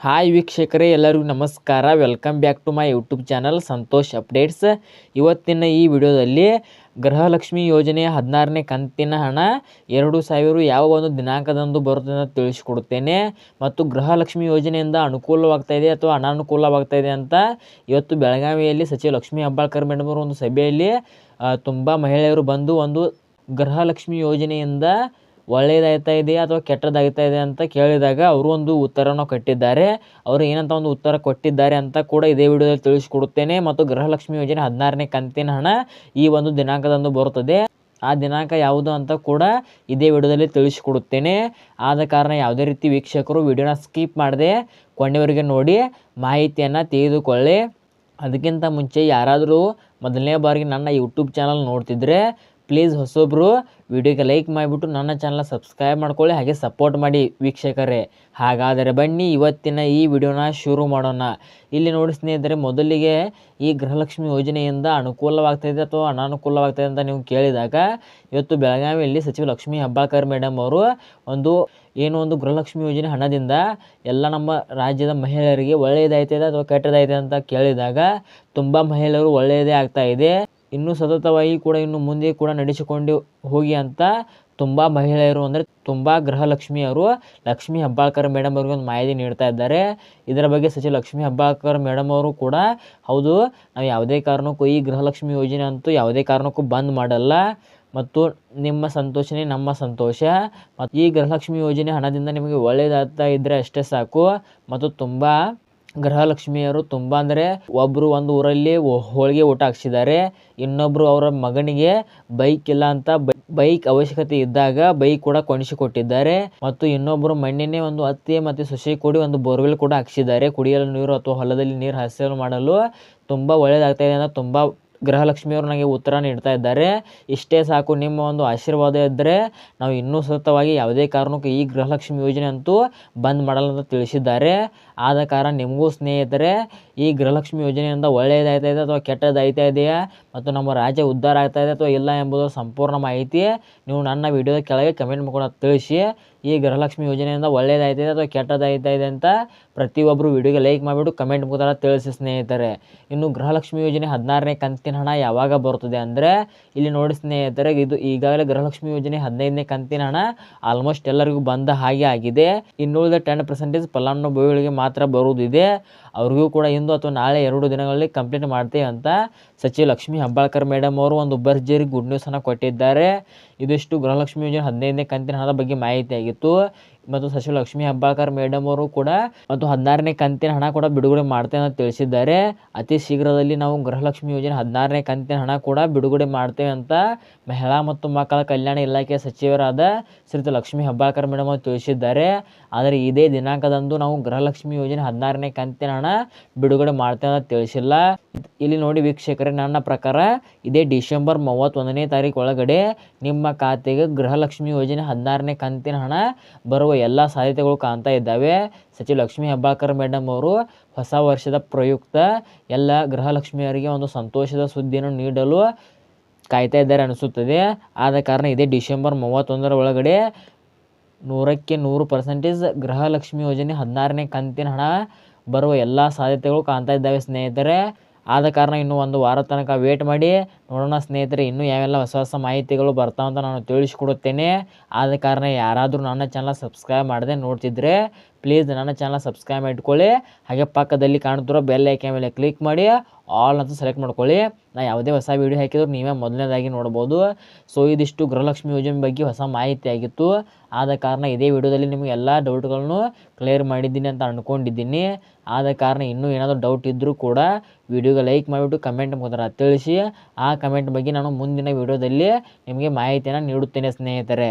Hi ವೀಕ್ಷಕರೇ, ಎಲ್ಲರಿಗೂ ನಮಸ್ಕಾರ. Welcome back to my YouTube channel Santosh updates ಇವತ್ತಿನ ಈ ವಿಡಿಯೋದಲ್ಲಿ ಗೃಹಲಕ್ಷ್ಮಿ ಯೋಜನೆಯ ಹದಿನಾರನೇ ಕಂತಿನ ಹಣ ಎರಡು ಸಾವಿರ ಯಾವ ಒಂದು ದಿನಾಂಕದಂದು ಬರುತ್ತೆ ಅಂತ ತಿಳಿಸಿಕೊಡುತ್ತೇನೆ ಮತ್ತು ಗೃಹಲಕ್ಷ್ಮಿ ಯೋಜನೆಯಿಂದ ಅನುಕೂಲವಾಗ್ತಾ ಇದೆ ಅಥವಾ ಅನಾನುಕೂಲವಾಗ್ತಾ ಇದೆ ಅಂತ ಇವತ್ತು ಬೆಳಗಾವಿಯಲ್ಲಿ ಸಚಿವ ಲಕ್ಷ್ಮೀ ಹೆಬ್ಬಾಳ್ಕರ್ ಮೇಡಮ್ ಅವರು ಒಂದು ಸಭೆಯಲ್ಲಿ ತುಂಬ ಮಹಿಳೆಯರು ಬಂದು ಒಂದು ಗೃಹಲಕ್ಷ್ಮಿ ಯೋಜನೆಯಿಂದ ಒಳ್ಳೆಯದಾಗ್ತಾ ಇದೆಯಾ ಅಥವಾ ಕೆಟ್ಟದಾಗ್ತಾ ಇದೆ ಅಂತ ಕೇಳಿದಾಗ ಅವರು ಒಂದು ಉತ್ತರವನ್ನು ಕೊಟ್ಟಿದ್ದಾರೆ. ಅವರು ಏನಂತ ಒಂದು ಉತ್ತರ ಕೊಟ್ಟಿದ್ದಾರೆ ಅಂತ ಕೂಡ ಇದೇ ವಿಡಿಯೋದಲ್ಲಿ ತಿಳಿಸಿಕೊಡುತ್ತೇನೆ. ಮತ್ತು ಗೃಹಲಕ್ಷ್ಮಿ ಯೋಜನೆ ಹದಿನಾರನೇ ಕಂತಿನ ಹಣ ಈ ಒಂದು ದಿನಾಂಕದಂದು ಬರುತ್ತದೆ. ಆ ದಿನಾಂಕ ಯಾವುದು ಅಂತ ಕೂಡ ಇದೇ ವಿಡಿಯೋದಲ್ಲಿ ತಿಳಿಸಿಕೊಡುತ್ತೇನೆ. ಆದ ಕಾರಣ ಯಾವುದೇ ರೀತಿ ವೀಕ್ಷಕರು ವಿಡಿಯೋನ ಸ್ಕಿಪ್ ಮಾಡದೆ ಕೊನೆಯವರೆಗೆ ನೋಡಿ ಮಾಹಿತಿಯನ್ನು ತೆಗೆದುಕೊಳ್ಳಿ. ಅದಕ್ಕಿಂತ ಮುಂಚೆ ಯಾರಾದರೂ ಮೊದಲನೇ ಬಾರಿಗೆ ನನ್ನ ಯೂಟ್ಯೂಬ್ ಚಾನಲ್ ನೋಡ್ತಿದ್ರೆ ಪ್ಲೀಸ್ ಹೊಸೊಬ್ಬರು ವಿಡಿಯೋಗೆ ಲೈಕ್ ಮಾಡಿಬಿಟ್ಟು ನನ್ನ ಚಾನಲ್ ಸಬ್ಸ್ಕ್ರೈಬ್ ಮಾಡ್ಕೊಳ್ಳಿ, ಹಾಗೆ ಸಪೋರ್ಟ್ ಮಾಡಿ ವೀಕ್ಷಕರೇ. ಹಾಗಾದರೆ ಬನ್ನಿ, ಇವತ್ತಿನ ಈ ವಿಡಿಯೋನ ಶುರು ಮಾಡೋಣ. ಇಲ್ಲಿ ನೋಡಿ ಸ್ನೇಹಿತರೆ, ಮೊದಲಿಗೆ ಈ ಗೃಹಲಕ್ಷ್ಮಿ ಯೋಜನೆಯಿಂದ ಅನುಕೂಲವಾಗ್ತಾಯಿದೆ ಅಥವಾ ಅನಾನುಕೂಲವಾಗ್ತಾಯಿದೆ ಅಂತ ನೀವು ಕೇಳಿದಾಗ, ಇವತ್ತು ಬೆಳಗಾವಿಯಲ್ಲಿ ಸಚಿವ ಲಕ್ಷ್ಮೀ ಹೆಬ್ಬಾಳ್ಕರ್ ಮೇಡಮ್ ಅವರು ಒಂದು, ಏನು ಒಂದು ಗೃಹಲಕ್ಷ್ಮಿ ಯೋಜನೆ ಹಣದಿಂದ ಎಲ್ಲ ನಮ್ಮ ರಾಜ್ಯದ ಮಹಿಳೆಯರಿಗೆ ಒಳ್ಳೆಯದಾಯ್ತದೆ ಅಥವಾ ಕೆಟ್ಟದಾಯ್ತದೆ ಅಂತ ಕೇಳಿದಾಗ, ತುಂಬ ಮಹಿಳೆಯರು ಒಳ್ಳೆಯದೇ ಆಗ್ತಾ ಇದೆ. ಇನ್ನೂ ಸತತವಾಗಿ ಕೂಡ ಇನ್ನು ಮುಂದೆ ಕೂಡ ನಡೆಸಿಕೊಂಡು ಹೋಗಿ ಅಂತ ತುಂಬ ಮಹಿಳೆಯರು ಅಂದರೆ ತುಂಬ ಗೃಹಲಕ್ಷ್ಮಿಯವರು ಲಕ್ಷ್ಮೀ ಹೆಬ್ಬಾಳ್ಕರ್ ಮೇಡಮ್ ಅವ್ರಿಗೆ ಒಂದು ಮಾಹಿತಿ ನೀಡ್ತಾ ಇದ್ದಾರೆ. ಇದರ ಬಗ್ಗೆ ಸಚಿವ ಲಕ್ಷ್ಮೀ ಹೆಬ್ಬಾಳ್ಕರ್ ಮೇಡಮ್ ಅವರು ಕೂಡ ಹೌದು, ನಾವು ಯಾವುದೇ ಕಾರಣಕ್ಕೂ ಈ ಗೃಹಲಕ್ಷ್ಮಿ ಯೋಜನೆ ಅಂತೂ ಯಾವುದೇ ಕಾರಣಕ್ಕೂ ಬಂದ್ ಮಾಡಲ್ಲ. ಮತ್ತು ನಿಮ್ಮ ಸಂತೋಷನೇ ನಮ್ಮ ಸಂತೋಷ. ಮತ್ತು ಈ ಗೃಹಲಕ್ಷ್ಮಿ ಯೋಜನೆ ಹಣದಿಂದ ನಿಮಗೆ ಒಳ್ಳೆಯದಾಗ್ತಾ ಇದ್ದರೆ ಅಷ್ಟೇ ಸಾಕು. ಮತ್ತು ತುಂಬ ಗೃಹಲಕ್ಷ್ಮಿಯರು ತುಂಬ ಅಂದರೆ ಒಬ್ಬರು ಒಂದು ಊರಲ್ಲಿ ಹೋಳಿಗೆ ಊಟ ಹಾಕ್ಸಿದ್ದಾರೆ. ಇನ್ನೊಬ್ಬರು ಅವರ ಮಗನಿಗೆ ಬೈಕ್ ಇಲ್ಲ ಅಂತ ಬೈಕ್ ಅವಶ್ಯಕತೆ ಇದ್ದಾಗ ಬೈಕ್ ಕೂಡ ಕೊಟ್ಟಿದ್ದಾರೆ. ಮತ್ತು ಇನ್ನೊಬ್ಬರು ಮಣ್ಣಿನೇ ಒಂದು ಅತ್ತೆ ಮತ್ತು ಸೊಸೆ ಕೂಡಿ ಒಂದು ಬೋರ್ವೆಲ್ ಕೂಡ ಹಾಕ್ಸಿದ್ದಾರೆ. ಕುಡಿಯಲು ನೀರು ಅಥವಾ ಹೊಲದಲ್ಲಿ ನೀರು ಹಾಸಲು ಮಾಡಲು ತುಂಬ ಒಳ್ಳೆಯದಾಗ್ತಾ ಇದೆ ಅಂತ ತುಂಬ ಗೃಹಲಕ್ಷ್ಮಿಯವರು ನನಗೆ ಉತ್ತರ ನೀಡ್ತಾ ಇದ್ದಾರೆ. ಇಷ್ಟೇ ಸಾಕು, ನಿಮ್ಮ ಒಂದು ಆಶೀರ್ವಾದ ಇದ್ದರೆ ನಾವು ಇನ್ನೂ ಸತತವಾಗಿ ಯಾವುದೇ ಕಾರಣಕ್ಕೂ ಈ ಗೃಹಲಕ್ಷ್ಮಿ ಯೋಜನೆ ಅಂತೂ ಬಂದ್ ಮಾಡಲ್ಲ ಅಂತ ತಿಳಿಸಿದ್ದಾರೆ. ಆದ ಕಾರಣ ನಿಮಗೂ ಸ್ನೇಹಿತರೆ, ಈ ಗೃಹಲಕ್ಷ್ಮಿ ಯೋಜನೆಯಿಂದ ಒಳ್ಳೆಯದಾಯ್ತಾ ಇದೆ ಅಥವಾ ಕೆಟ್ಟದಾಯ್ತಾ ಇದೆಯಾ ಮತ್ತು ನಮ್ಮ ರಾಜ್ಯ ಉದ್ಧಾರ ಆಗ್ತಾ ಇದೆ ಅಥವಾ ಇಲ್ಲ ಎಂಬುದು ಸಂಪೂರ್ಣ ಮಾಹಿತಿ ನೀವು ನನ್ನ ವಿಡಿಯೋದ ಕೆಳಗೆ ಕಮೆಂಟ್ ಮಾಡ್ಕೊಂಡು ತಿಳಿಸಿ. ಈ ಗೃಹಲಕ್ಷ್ಮಿ ಯೋಜನೆಯಿಂದ ಒಳ್ಳೆಯದಾಯ್ತಾ ಇದೆ ಅಥವಾ ಕೆಟ್ಟದಾಯ್ತಾ ಇದೆ ಅಂತ ಪ್ರತಿಯೊಬ್ಬರು ವಿಡಿಯೋಗೆ ಲೈಕ್ ಮಾಡಿಬಿಟ್ಟು ಕಮೆಂಟ್ ಮುಖಾಂತರ ತಿಳಿಸಿ ಸ್ನೇಹಿತರೆ. ಇನ್ನು ಗೃಹಲಕ್ಷ್ಮಿ ಯೋಜನೆ ಹದಿನಾರನೇ ಕಂತಿನ ಹಣ ಯಾವಾಗ ಬರುತ್ತದೆ ಅಂದರೆ, ಇಲ್ಲಿ ನೋಡಿ ಸ್ನೇಹಿತರೆ, ಇದು ಈಗಾಗಲೇ ಗೃಹಲಕ್ಷ್ಮಿ ಯೋಜನೆ ಹದಿನೈದನೇ ಕಂತಿನ ಹಣ ಆಲ್ಮೋಸ್ಟ್ ಎಲ್ಲರಿಗೂ ಬಂದ ಹಾಗೆ ಆಗಿದೆ. ಇನ್ನುಳಿದ ಟೆನ್ ಪರ್ಸೆಂಟೇಜ್ ಫಲಾನುಭವಿಗಳಿಗೆ ಮಾತ್ರ ಬರುವುದಿದೆ ಅವ್ರಿಗೂ ಕೂಡ ಇಂದು ಅಥವಾ ನಾಳೆ ಎರಡು ದಿನಗಳಲ್ಲಿ ಕಂಪ್ಲೀಟ್ ಮಾಡ್ತೀವಿ ಅಂತ ಸಚಿವ ಲಕ್ಷ್ಮಿ ಹೆಬ್ಬಾಳ್ಕರ್ ಮೇಡಮ್ ಅವರು ಒಂದು ಭರ್ಜರಿ ಗುಡ್ ನ್ಯೂಸನ್ನು ಕೊಟ್ಟಿದ್ದಾರೆ. ಇದಿಷ್ಟು ಗೃಹಲಕ್ಷ್ಮಿ ಯೋಜನೆ ಹದಿನೈದನೇ ಕಂತಿನ ಹಣದ ಬಗ್ಗೆ ಮಾಹಿತಿ ಆಗಿತ್ತು. ಮತ್ತು ಸಚಿವ ಲಕ್ಷ್ಮಿ ಹೆಬ್ಬಾಳ್ಕರ್ ಮೇಡಮ್ ಅವರು ಕೂಡ ಮತ್ತು ಹದಿನಾರನೇ ಕಂತಿನ ಹಣ ಕೂಡ ಬಿಡುಗಡೆ ಮಾಡ್ತೇವೆ ಅಂತ ತಿಳಿಸಿದ್ದಾರೆ. ಅತಿ ಶೀಘ್ರದಲ್ಲಿ ನಾವು ಗೃಹಲಕ್ಷ್ಮಿ ಯೋಜನೆ ಹದಿನಾರನೇ ಕಂತಿನ ಹಣ ಕೂಡ ಬಿಡುಗಡೆ ಮಾಡ್ತೇವೆ ಅಂತ ಮಹಿಳಾ ಮತ್ತು ಮಕ್ಕಳ ಕಲ್ಯಾಣ ಇಲಾಖೆಯ ಸಚಿವರಾದ ಶ್ರೀತ ಲಕ್ಷ್ಮಿ ಹೆಬ್ಬಾಳ್ಕರ್ ಮೇಡಮ್ ಅವರು ತಿಳಿಸಿದ್ದಾರೆ. ಆದರೆ ಇದೇ ದಿನಾಂಕದಂದು ನಾವು ಗೃಹಲಕ್ಷ್ಮಿ ಯೋಜನೆ ಹದಿನಾರನೇ ಕಂತಿನ ಹಣ ಬಿಡುಗಡೆ ಮಾಡ್ತೇನೆ ಅಂತ ತಿಳಿಸಿಲ್ಲ. ಇಲ್ಲಿ ನೋಡಿ ವೀಕ್ಷಕರೇ, ನನ್ನ ಪ್ರಕಾರ ಇದೇ ಡಿಸೆಂಬರ್ ಮೂವತ್ತೊಂದನೇ ತಾರೀಕು ಒಳಗಡೆ ನಿಮ್ಮ ಖಾತೆಗೆ ಗೃಹಲಕ್ಷ್ಮಿ ಯೋಜನೆ ಹದಿನಾರನೇ ಕಂತಿನ ಹಣ ಬರುವ ಎಲ್ಲ ಸಾಧ್ಯತೆಗಳು ಕಾಣ್ತಾ ಇದ್ದಾವೆ. ಸಚಿವ ಲಕ್ಷ್ಮೀ ಹೆಬ್ಬಾಳ್ಕರ್ ಮೇಡಮ್ ಅವರು ಹೊಸ ವರ್ಷದ ಪ್ರಯುಕ್ತ ಎಲ್ಲ ಗೃಹಲಕ್ಷ್ಮಿಯರಿಗೆ ಒಂದು ಸಂತೋಷದ ಸುದ್ದಿಯನ್ನು ನೀಡಲು ಕಾಯ್ತಾ ಇದ್ದಾರೆ ಅನಿಸುತ್ತದೆ. ಆದ ಕಾರಣ ಇದೇ ಡಿಸೆಂಬರ್ ಮೂವತ್ತೊಂದರ ಒಳಗಡೆ ನೂರಕ್ಕೆ ನೂರು ಪರ್ಸೆಂಟೇಜ್ ಗೃಹಲಕ್ಷ್ಮಿ ಯೋಜನೆ ಹದಿನಾರನೇ ಕಂತಿನ ಹಣ ಬರುವ ಎಲ್ಲ ಸಾಧ್ಯತೆಗಳು ಕಾಣ್ತಾ ಇದ್ದಾವೆ ಸ್ನೇಹಿತರೆ. ಆದ ಕಾರಣ ಇನ್ನೂ ಒಂದು ವಾರ ತನಕ ವೇಟ್ ಮಾಡಿ. ನೋಡೋಣ ಸ್ನೇಹಿತರೆ, ಇನ್ನೂ ಯಾವೆಲ್ಲ ಹೊಸ ಹೊಸ ಮಾಹಿತಿಗಳು ಬರ್ತಾವಂತ ನಾನು ತಿಳಿಸ್ಕೊಡುತ್ತೇನೆ. ಆದ ಕಾರಣ ಯಾರಾದರೂ ನನ್ನ ಚಾನಲ್ ಸಬ್ಸ್ಕ್ರೈಬ್ ಮಾಡದೆ ನೋಡ್ತಿದ್ರೆ ಪ್ಲೀಸ್ ನನ್ನ ಚಾನಲ್ ಸಬ್ಸ್ಕ್ರೈಬ್ ಇಟ್ಕೊಳ್ಳಿ ಹಾಗೆ ಪಕ್ಕದಲ್ಲಿ ಕಾಣ್ತಿರೋ ಬೆಲ್ ಐಕೆ ಮೇಲೆ ಕ್ಲಿಕ್ ಮಾಡಿ. ಆಲ್ ಅಂತ ಸೆಲೆಕ್ಟ್ ಮಾಡ್ಕೊಳ್ಳಿ. ನಾ ಯಾವುದೇ ಹೊಸ ವೀಡಿಯೋ ಹಾಕಿದ್ರು ನೀವೇ ಮೊದಲನೇದಾಗಿ ನೋಡ್ಬೋದು. ಸೊ ಇದಿಷ್ಟು ಗೃಹಲಕ್ಷ್ಮಿ ಯೋಜನೆ ಬಗ್ಗೆ ಹೊಸ ಮಾಹಿತಿ ಆಗಿತ್ತು. ಆದ ಕಾರಣ ಇದೇ ವಿಡಿಯೋದಲ್ಲಿ ನಿಮಗೆ ಎಲ್ಲ ಡೌಟ್ಗಳನ್ನು ಕ್ಲಿಯರ್ ಮಾಡಿದ್ದೀನಿ ಅಂತ ಅಂದ್ಕೊಂಡಿದ್ದೀನಿ ಆದ ಕಾರಣ ಇನ್ನೂ ಏನಾದರೂ ಡೌಟ್ ಇದ್ದರೂ ಕೂಡ ವಿಡಿಯೋಗೆ ಲೈಕ್ ಮಾಡಿಬಿಟ್ಟು ಕಮೆಂಟ್ ಮುಖಾಂತರ ತಿಳಿಸಿ. ಆ ಕಮೆಂಟ್ ಬಗ್ಗೆ ನಾನು ಮುಂದಿನ ವಿಡಿಯೋದಲ್ಲಿ ನಿಮಗೆ ಮಾಹಿತಿಯನ್ನು ನೀಡುತ್ತೇನೆ ಸ್ನೇಹಿತರೆ.